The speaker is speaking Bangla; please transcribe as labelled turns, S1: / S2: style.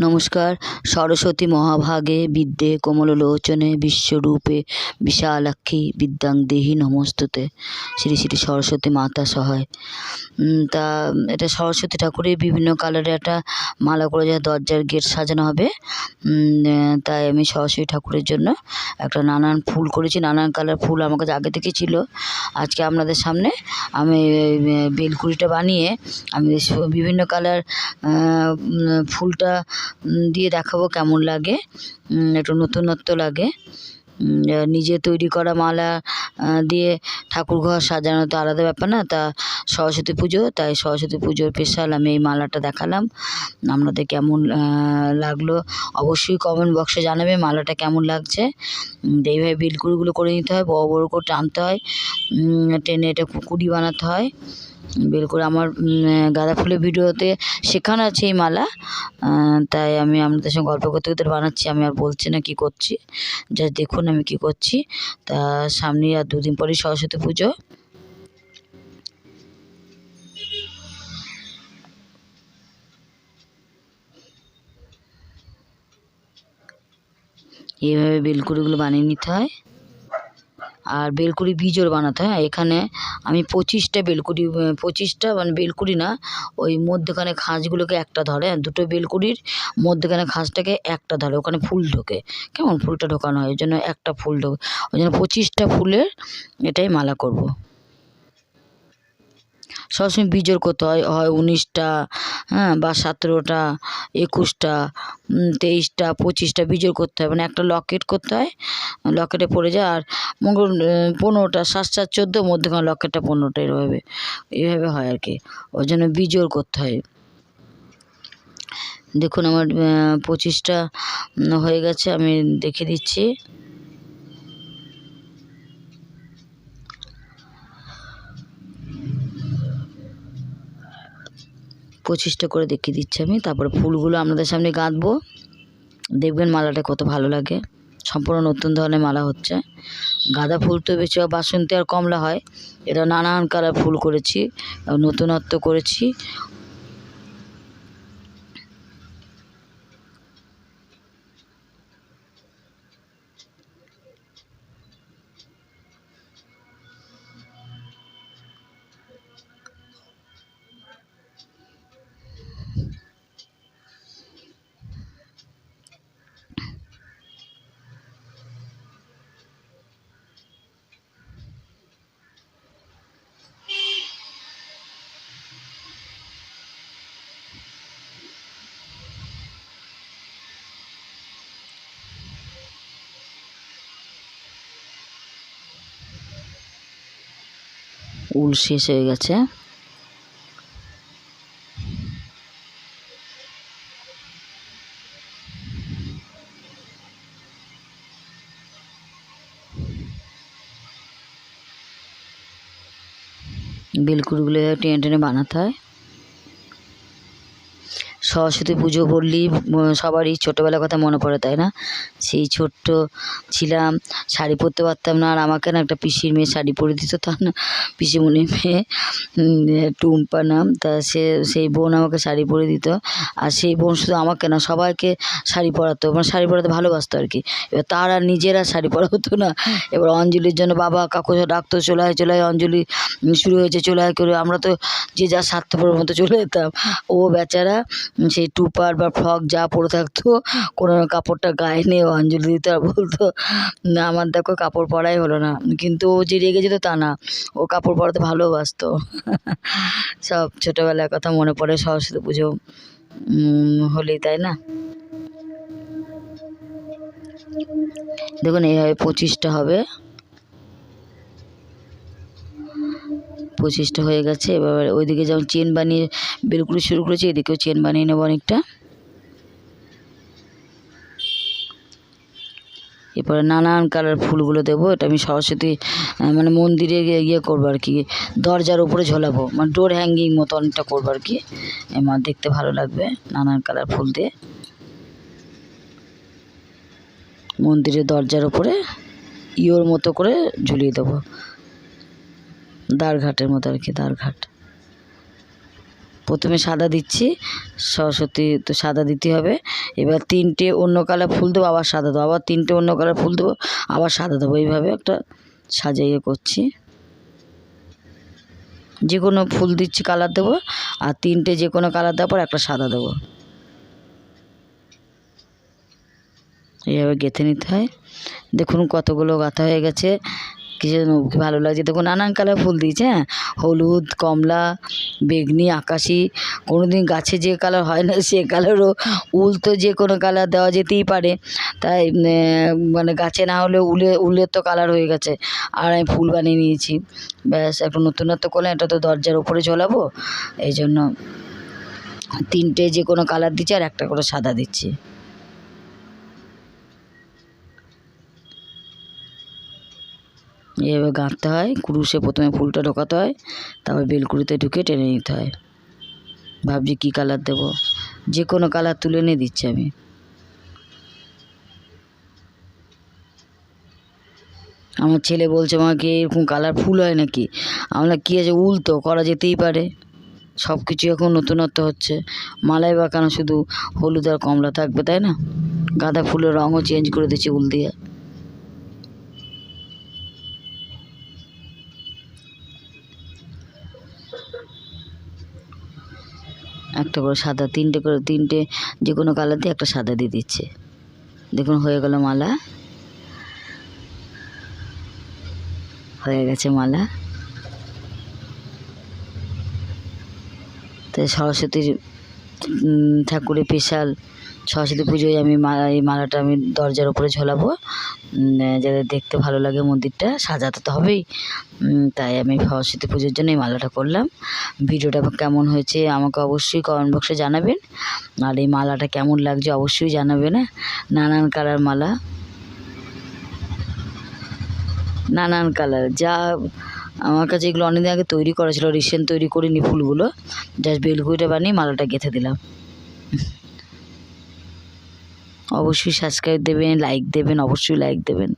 S1: নমস্কার। সরস্বতী মহাভাগে বিদ্যে কমললোচনে বিশ্বরূপে বিশালাক্ষী বিদ্যাং দেহি নমস্তুতে। শ্রী শ্রী সরস্বতী মাতা সহায়। তা, এটা সরস্বতী ঠাকুরের বিভিন্ন কালারে একটা মালা করে যা দরজার গেট সাজানো হবে। তাই আমি সরস্বতী ঠাকুরের জন্য একটা নানান ফুল করেছি। নানান কালার ফুল আমার কাছে আগে থেকে ছিল। আজকে আপনাদের সামনে আমি বেলকুড়িটা বানিয়ে আমি বিভিন্ন কালার ফুলটা দিয়ে দেখাবো কেমন লাগে। একটু নতুনত্ব লাগে। নিজে তৈরি করা মালা দিয়ে ঠাকুর ঘর সাজানো তো আলাদা ব্যাপার না। তা সরস্বতী পুজো, তাই সরস্বতী পুজোর স্পেশাল আমি এই মালাটা দেখালাম। আপনাদের কেমন লাগল অবশ্যই কমেন্ট বক্সে জানাবে মালাটা কেমন লাগছে। এইভাবে বেলকুড়িগুলো করে নিতে হয়, বড় বড় করে টানতে হয়। টেনে এটা কুকুরি বানাতে হয়। বেল করে আমার গাঁদা ফুলের ভিডিওতে শেখানো আছে এই মালা। তাই আমি আপনাদের সঙ্গে গল্প করতে করতে বানাচ্ছি, আমি আর বলছি না কি করছি। জাস্ট দেখুন আমি কি করছি। তা সামনে আর দুদিন পরেই সরস্বতী পুজো। এইভাবে বেলকুড়িগুলো বানিয়ে নিতে হয়। আর বেলকুড়ি বীজও বানাতে, হয়? এখানে আমি পঁচিশটা বেলকুড়ি পঁচিশটা মানে বেলকুড়ি না, ওই মধ্যখানে খাঁজগুলোকে একটা ধরে আর দুটো বেলকুড়ির মধ্যেখানে খাঁজটাকে একটা ধরে, ওখানে ফুল ঢোকে। কেমন ফুলটা ঢোকানো হয়? ওই জন্য একটা ফুল ঢোকে, ওই জন্য পঁচিশটা ফুলের এটাই মালা করব। সবসময় বীজোর করতে হয় হয় উনিশটা হ্যাঁ বা সতেরোটা, একুশটা তেইশটা, পঁচিশটা বীজোর করতে হয়। মানে একটা লকেট করতে হয়, লকেটে পড়ে যায় আর মঙ্গল পনেরোটা সাত সাত চোদ্দ মধ্যখানে লকেটটা পনেরোটা এভাবে এইভাবে হয় আর কি। ওই জন্য বীজোর করতে হয়। দেখুন আমার পঁচিশটা হয়ে গেছে, আমি দেখে দিচ্ছি। পঁচিশটা করে দেখিয়ে দিচ্ছি আমি। তারপরে ফুলগুলো আপনাদের সামনে গাঁথবো। দেখবেন মালাটা কত ভালো লাগে। সম্পূর্ণ নতুন ধরনের মালা হচ্ছে। গাঁদা ফুল তো বেশি বাসন্তী আর কমলা হয়। এটা নানান কালার ফুল করেছি, নতুনত্ব করেছি। উল শেষ হয়ে গেছে। বিলকুলগুলো টেনে টেনে বানাতে হয়। সরস্বতী পুজো বললেই সবারই ছোটোবেলার কথা মনে পড়ে, তাই না? সেই ছোট্ট ছিলাম, শাড়ি পরতে পারতাম না, আর আমাকে না একটা পিসির মেয়ে শাড়ি পরে দিত তা না পিসিমণির মেয়ে টুম্পা নাম, তা সে, সেই বোন আমাকে শাড়ি পরে দিত, আর সেই বোন শুধু আমাকে না, সবাইকে শাড়ি পরাতো মানে শাড়ি পরাতে ভালোবাসতো আর কি। এবার তারা নিজেরা শাড়ি পরা হতো না। এবার অঞ্জলির জন্য বাবা কাকু ডাকতো, চলে আয়, চলে অঞ্জলি শুরু হয়েছে, চলে আয় করে। আমরা তো যে যা স্বার্থপরের মতো চলে যেতাম। ও বেচারা সেই টুপার বা ফ্রক যা পরে থাকতো, কোনো কাপড়টা গায়ে নিয়ে অঞ্জলি দিত আর বলতো, না আমার দেখো কাপড় পরাই হলো না। কিন্তু ও যে রেগে যেত তা না, ও কাপড় পরাতে ভালোবাসতো। সব ছোটোবেলার কথা মনে পড়ে সরস্বতী পুজো হলেই তাই না? দেখুন, এইভাবে পঁচিশটা হবে। পঁচিশটা হয়ে গেছে। এবার ওইদিকে যেমন চেন বানিয়ে বেলকুড়ি শুরু করেছি, এদিকেও চেন বানিয়ে নেব অনেকটা। এরপরে নানান কালার ফুলগুলো দেবো। এটা আমি সরস্বতী মানে মন্দিরে ইয়ে করব আর কি। দরজার উপরে ঝোলাবো মানে ডোর হ্যাঙ্গিং মতো অনেকটা করব আর কি। আমার দেখতে ভালো লাগবে নানান কালার ফুল দিয়ে। মন্দিরের দরজার উপরে ইয়োর মতো করে ঝুলিয়ে দেবো। দ্বারঘাটের মতো আর কি দ্বারঘাট প্রথমে সাদা দিচ্ছি, সরস্বতী তো সাদা দিতে হবে। এবার তিনটে অন্য কালার ফুল দেবো, আবার সাদা দেবো, আবার তিনটে অন্য কালার ফুল দেবো, আবার সাদা দেবো। এইভাবে একটা সাজাইয়ে করছি। যে কোনো ফুল দিচ্ছি, কালার দেবো, আর তিনটে যে কোনো কালার দেওয়ার পর একটা সাদা দেবো। এইভাবে গেঁথে নিতে হয়। দেখুন কতগুলো গাঁথা হয়ে গেছে। কি যেন ভালো লাগছে। দেখুন, নানান কালার ফুল দিয়েছে হ্যাঁ? হলুদ, কমলা, বেগনি, আকাশি। কোনো দিন গাছে যে কালার হয় না, সে কালারও উল তো যে কোনো কালার দেওয়া যেতেই পারে। তাই মানে গাছে না হলে উলে, উলের তো কালার হয়ে গেছে। আর আমি ফুল বানিয়ে নিয়েছি। ব্যাস একটু নতুনত্ব করলাম, এটা তো দরজার উপরে ঝোলাবো। এই জন্য তিনটে যে কোনো কালার দিচ্ছি আর একটা করে সাদা দিচ্ছি। এইভাবে গাঁথতে হয়, কুরুশে প্রথমে ফুলটা ঢোকাতে হয়, তারপর বেলকুড়িতে ঢুকে টেনে নিতে হয়। ভাবছি কী কালার দেবো? যে কোনো কালার তুলে নিয়ে দিচ্ছি আমি। আমার ছেলে বলছে আমাকে এরকম কালার ফুল হয় নাকি? আমরা কী আছে? উল তো, করা যেতেই পারে। সব কিছু এখন নতুনত্ব হচ্ছে। মালাই বা কেন শুধু হলুদ আর কমলা থাকবে, তাই না? গাঁদা ফুলের রঙও চেঞ্জ করে দিচ্ছি উল দিয়ে। একটা করে সাদা, তিনটে করে, তিনটে যে কোনো কালার দিয়ে একটা সাদা দিয়ে দিচ্ছে। দেখুন, হয়ে গেল মালা। হয়ে গেছে মালা। তো সরস্বতীর ঠাকুরের স্পেশাল সরস্বতী পুজোয় আমি মালা এই মালাটা আমি দরজার উপরে ঝোলাবো। যাতে দেখতে ভালো লাগে মন্দিরটা, সাজাতে তো হবেই। তাই আমি সরস্বতী পুজোর জন্য এই মালাটা করলাম। ভিডিওটা কেমন হয়েছে আমাকে অবশ্যই কমেন্ট বক্সে জানাবেন। আর এই মালাটা কেমন লাগছে অবশ্যই জানাবেন হ্যাঁ? নানান কালার মালা। নানান কালার। যা আমার কাছে এগুলো অনেকদিন আগে তৈরি করা ছিল রিসেন্ট তৈরি করিনি ফুলগুলো। জাস্ট বেলকুইটা বানিয়ে মালাটা গেঁথে দিলাম। অবশ্যই সাবস্ক্রাইব দেবেন লাইক দেবেন অবশ্যই লাইক দেবেন।